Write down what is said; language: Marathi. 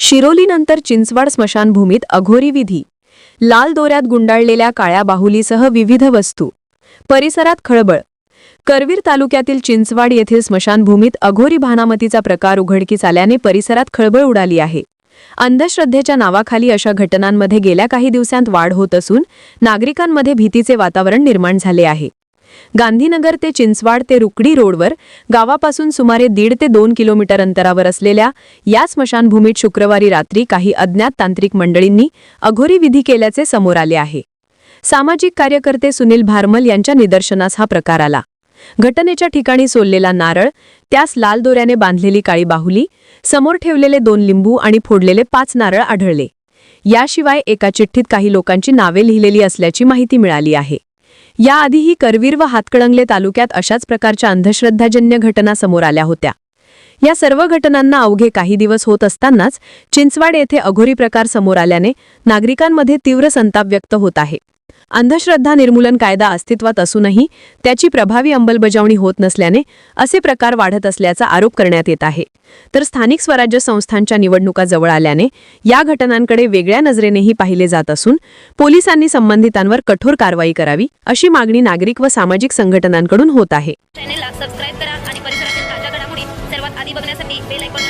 शिरोलीनंतर चिंचवाड स्मशानभूमीत अघोरी विधी. लाल दोऱ्यात गुंडाळलेल्या काळ्या बाहुलीसह विविध वस्तू. परिसरात खळबळ. करवीर तालुक्यातील चिंचवाड येथील स्मशानभूमीत अघोरी भानामतीचा प्रकार उघडकीस आल्याने परिसरात खळबळ उडाली आहे. अंधश्रद्धेच्या नावाखाली अशा घटनांमध्ये गेल्या काही दिवसांत वाढ होत असून नागरिकांमध्ये भीतीचे वातावरण निर्माण झाले आहे. गांधीनगर ते चिंचवाड ते रुकडी रोडवर गावापासून सुमारे दीड ते दोन किलोमीटर अंतरावर असलेल्या या स्मशानभूमीत शुक्रवारी रात्री काही अज्ञात तांत्रिक मंडळींनी अघोरी विधी केल्याचे समोर आले आहे. सामाजिक कार्यकर्ते सुनील भारमल यांच्या निदर्शनास हा प्रकार आला. घटनेच्या ठिकाणी सोललेला नारळ त्यास लाल दोऱ्याने बांधलेली काळी बाहुली समोर ठेवलेले दोन लिंबू आणि फोडलेले पाच नारळ आढळले. याशिवाय एका चिठ्ठीत काही लोकांची नावे लिहिलेली असल्याची माहिती मिळाली आहे. याआधीही करवीर व हातकळंगले तालुक्यात अशाच प्रकारच्या अंधश्रद्धाजन्य घटना समोर आल्या होत्या. या सर्व घटनांना अवघे काही दिवस होत असतानाच चिंचवाड येथे अघोरी प्रकार समोर आल्याने नागरिकांमध्ये तीव्र संताप व्यक्त होत आहे. अंधश्रद्धा निर्मूलन कायदा अस्तित्वात असूनही त्याची प्रभावी अंमलबजावणी होत नसल्याने असे प्रकार वाढत असल्याचा आरोप करण्यात येत आहे. तर स्थानिक स्वराज्य संस्थांच्या निवडणुका जवळ आल्याने या घटनांकडे वेगळ्या नजरेनेही पाहिले जात असून पोलिसांनी संबंधितांवर कठोर कारवाई करावी अशी मागणी नागरिक व सामाजिक संघटनांकडून होत आहे. चॅनेलला सबस्क्राईब करा आणि परिसरातील ताज्या घडामोडी सर्वात आधी बघण्यासाठी बेल ऐकून